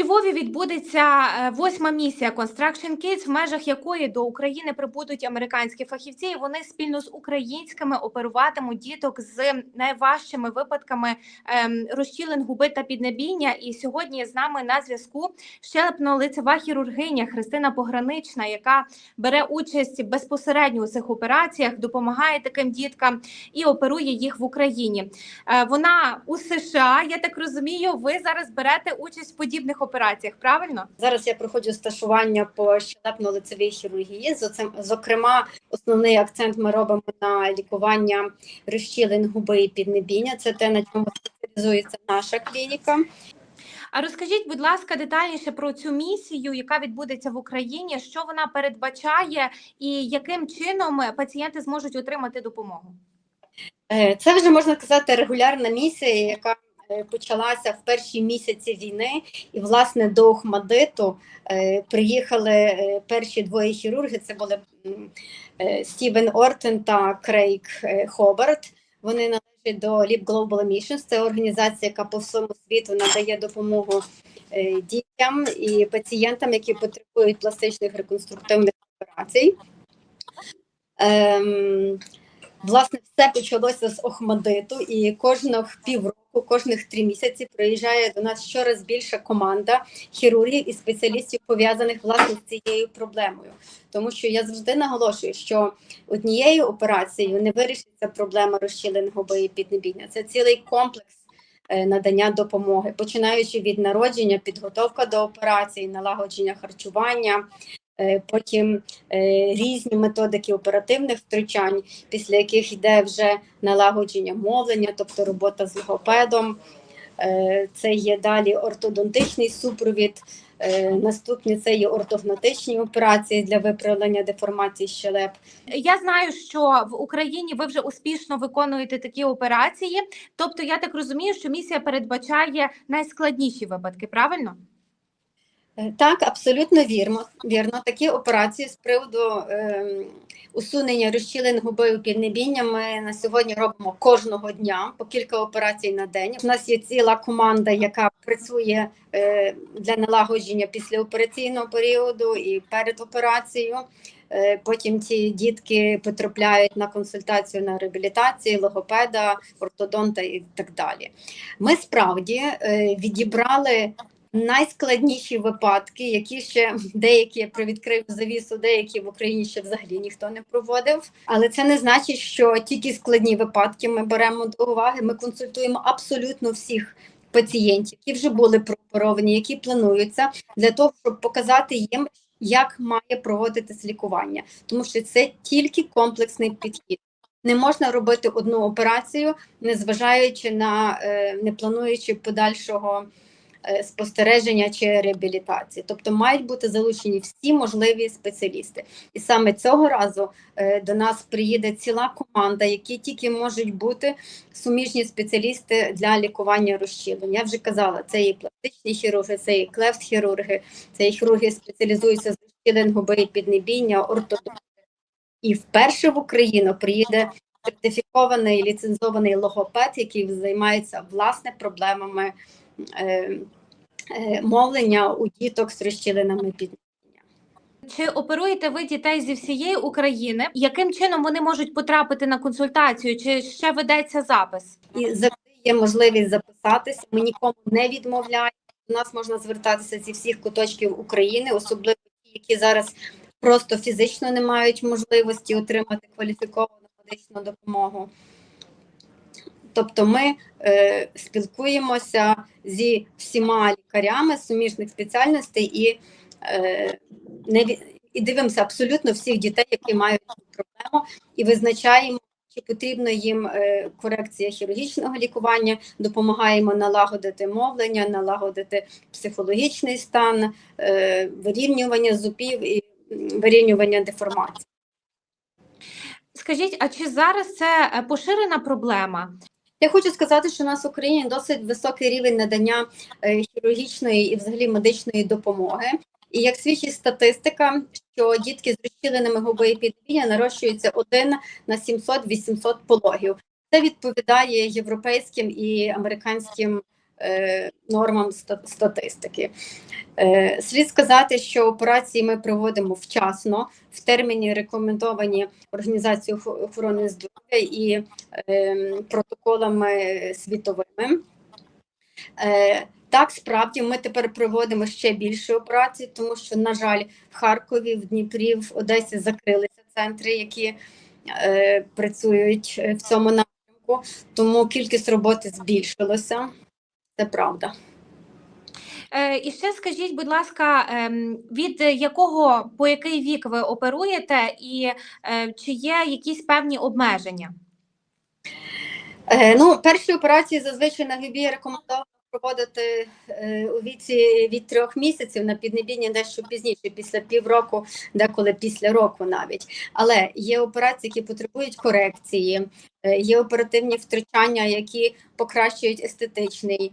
Львові відбудеться е, восьма місія Construction Kids, в межах якої до України прибудуть американські фахівці. і Вони спільно з українськими оперуватимуть діток з найважчими випадками ем, розчілин губи та піднебіння. І сьогодні з нами на зв'язку щелепно-лицева хірургиня Христина Погранична, яка бере участь безпосередньо у цих операціях, допомагає таким діткам і оперує їх в Україні. Е, Вона у США. Я так розумію, ви зараз берете участь в подібних операціях, правильно? Зараз я проходжу стажування по щелепно-лицевій хірургії. Зокрема, основний акцент ми робимо на лікування розчілин губи і піднебіння. Це те, на чому спеціалізується наша клініка. А розкажіть, будь ласка, детальніше про цю місію, яка відбудеться в Україні, що вона передбачає, і яким чином пацієнти зможуть отримати допомогу? Е, Це вже можна сказати регулярна місія, яка почалася в перші місяці війни, і власне до Охмадиту е, приїхали е, перші двоє хірурги. Це були е, Стівен Ортен та Крейг е, Хобарт. Вони належать до Lip Global Missions. Це організація, яка по всьому світу надає допомогу е, дітям і пацієнтам, які потребують пластичних реконструктивних операцій. Ем, Власне, все почалося з Охмадиту, і кожних півроку, кожних три місяці приїжджає до нас щораз більша команда хірургів і спеціалістів, пов'язаних власне з цією проблемою. Тому що я завжди наголошую, що однією операцією не вирішиться проблема розчілин губи і піднебіння. Це цілий комплекс е, надання допомоги, починаючи від народження, підготовка до операції, налагодження харчування. Е, Потім е, різні методики оперативних втручань, після яких йде вже налагодження мовлення, тобто робота з логопедом. Е, Це є далі ортодонтичний супровід. Наступні це є ортогнатичні операції для виправлення деформації щелеп. Я знаю, що в Україні ви вже успішно виконуєте такі операції. Тобто, я так розумію, що місія передбачає найскладніші випадки, правильно? Е, Так, абсолютно вірно. Вірно. Такі операції з приводу ем, усунення розчілин губи у піднебіння ми на сьогодні робимо кожного дня по кілька операцій на день. У нас є ціла команда, яка працює е, для налагодження післяопераційного періоду і перед операцією. Е, Потім ці дітки потрапляють на консультацію на реабілітації, логопеда, ортодонта і так далі. Ми справді е, відібрали найскладніші випадки, які ще деякі я привідкрив завісу, деякі в Україні ще взагалі ніхто не проводив. Але це не значить, що тільки складні випадки ми беремо до уваги. Ми консультуємо абсолютно всіх пацієнтів, які вже були прооперовані, які плануються, для того, щоб показати їм, як має проводитись лікування, тому що це тільки комплексний підхід. Не можна робити одну операцію, незважаючи на е, не плануючи подальшого спостереження чи реабілітації. Тобто мають бути залучені всі можливі спеціалісти. І саме цього разу е, до нас приїде ціла команда, які тільки можуть бути суміжні спеціалісти для лікування розчілень. Я вже казала, це і пластичні хірурги, це і клефт-хірурги, це і хірурги спеціалізуються з розчілень губи і піднебіння, ортодонти. І вперше в Україну приїде сертифікований ліцензований логопед, який займається власне проблемами е, е, мовлення у діток з розчіленими піднебіння. Чи оперуєте ви дітей зі всієї України? Яким чином вони можуть потрапити на консультацію? Чи ще ведеться запис? І завжди є можливість записатися. Ми нікому не відмовляємо. До нас можна звертатися зі всіх куточків України, особливо ті, які зараз просто фізично не мають можливості отримати кваліфіковану медичну допомогу. Тобто ми е, спілкуємося зі всіма лікарями суміжних спеціальностей і, е, не, і дивимося абсолютно всіх дітей, які мають цю проблему, і визначаємо, чи потрібна їм е, корекція хірургічного лікування, допомагаємо налагодити мовлення, налагодити психологічний стан, е, вирівнювання зубів і вирівнювання деформацій. Скажіть, а чи зараз це е, поширена проблема? Я хочу сказати, що у нас в Україні досить високий рівень надання е, хірургічної і взагалі медичної допомоги. І як свідчить статистика, що дітки з розчіленими губи і підвіння нарощуються 1 на 700-800 пологів. Це відповідає європейським і американським нормам статистики. Е, Слід сказати, що операції ми проводимо вчасно, в терміні рекомендовані Організацією охорони здоров'я і е, протоколами світовими. Е, Так, справді ми тепер проводимо ще більше операцій, тому що, на жаль, в Харкові, в Дніпрі, в Одесі закрилися центри, які е, працюють е, в цьому напрямку, тому кількість роботи збільшилася. Це правда. Е, І ще скажіть, будь ласка, ем, від якого по який вік ви оперуєте, і е, чи є якісь певні обмеження? Е, ну, перші операції зазвичай на гибі рекомендовано проводити е, у віці від трьох місяців на піднебінні дещо пізніше, після півроку, деколи після року навіть. Але є операції, які потребують корекції, е, є оперативні втручання, які покращують естетичний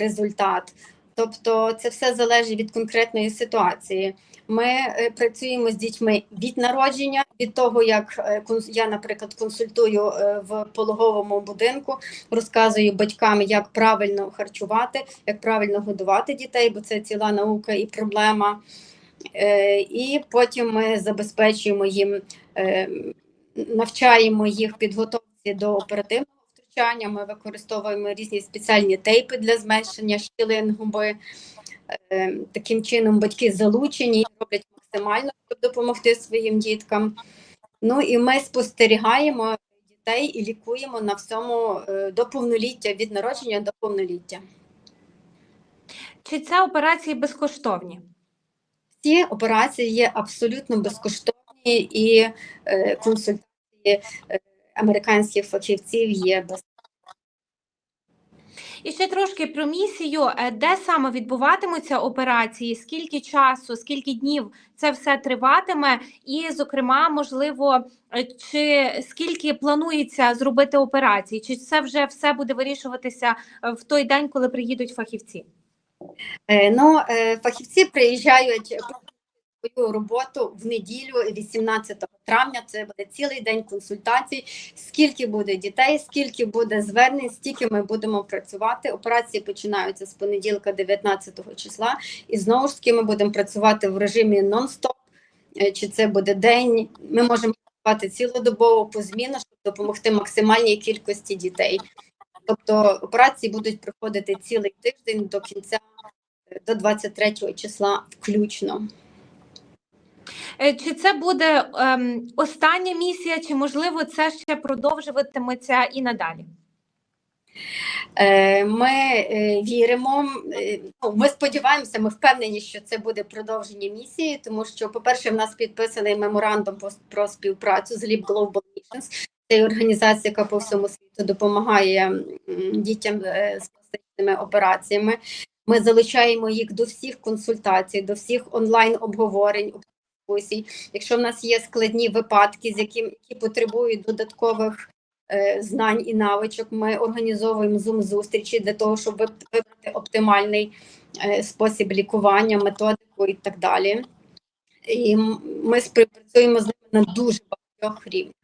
результат. Тобто це все залежить від конкретної ситуації. Ми е, працюємо з дітьми від народження, від того, як е, я, наприклад, консультую е, в пологовому будинку, розказую батькам, як правильно харчувати, як правильно годувати дітей, бо це ціла наука і проблема. Е, І потім ми забезпечуємо їм, е, навчаємо їх підготовці до оперативного втручання. Ми використовуємо різні спеціальні тейпи для зменшення щілин. Е, Таким чином батьки залучені і роблять максимально, щоб допомогти своїм діткам. Ну і ми спостерігаємо дітей і лікуємо на всьому е, до повноліття, від народження до повноліття. Чи це операції безкоштовні? Ці операції є абсолютно безкоштовні і е, консультації американських фахівців є безкоштовні. І ще трошки про місію, Е, де саме відбуватимуться операції, скільки часу, скільки днів це все триватиме, і, зокрема, можливо, е, чи скільки планується зробити операції, чи це вже все буде вирішуватися е, в той день, коли приїдуть фахівці? Ну, фахівці приїжджають свою роботу в неділю, 18 травня. Це буде цілий день консультацій. Скільки буде дітей, скільки буде звернень, стільки ми будемо працювати. Операції починаються з понеділка, 19 числа, і знову ж таки ми будемо працювати в режимі нон-стоп. Е, Чи це буде день? Ми можемо працювати цілодобово по зміну, щоб допомогти максимальній кількості дітей. Тобто операції будуть проходити цілий тиждень до кінця до 23 числа включно. Е, Чи це буде ем, остання місія, чи можливо це ще продовжуватиметься і надалі? Е, Ми е, віримо, ну, ми сподіваємося, ми впевнені, що це буде продовження місії, тому що, по-перше, в нас підписаний меморандум про- співпрацю з Leap Global Missions. Це організація, яка по всьому світу допомагає дітям з пластичними операціями. Ми залучаємо їх до всіх консультацій, до всіх онлайн обговорень. Якщо в нас є складні випадки, з яким які потребують додаткових е, знань і навичок, ми організовуємо зум зустрічі для того, щоб вибрати оптимальний е, спосіб лікування, методику і так далі. І ми співпрацюємо з ними на дуже багатьох рівнях.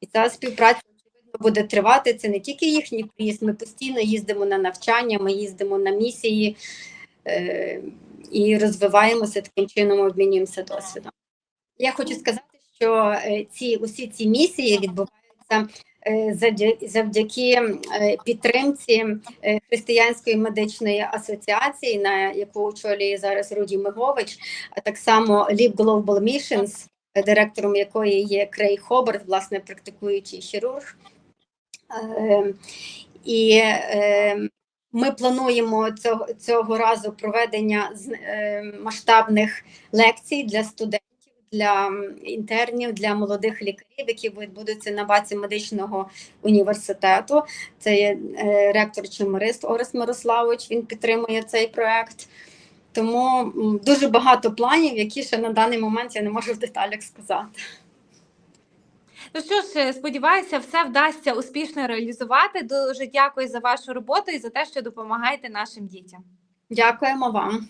І ця співпраця очевидно буде тривати. Це не тільки їхній приїзд. Ми постійно їздимо на навчання, ми їздимо на місії е, і розвиваємося таким чином, обмінюємося досвідом. Я хочу сказати, що е, ці усі ці місії відбуваються е, завдяки е, підтримці Християнської медичної асоціації, на яку очолює зараз Руді Мигович, а так само Leap Global Missions, директором якої є Крей Хобарт, власне, практикуючий хірург. Е, І е, ми плануємо цього, цього разу проведення е, масштабних лекцій для студентів, для інтернів, для молодих лікарів, які відбудуться на базі медичного університету. Це є е, ректор Чемерист Орес Мирославович. Він підтримує цей проект. Тому дуже багато планів, які ще на даний момент я не можу в деталях сказати. Ну що ж, е, сподіваюся, все вдасться успішно реалізувати. Дуже дякую за вашу роботу і за те, що допомагаєте нашим дітям. Дякуємо вам.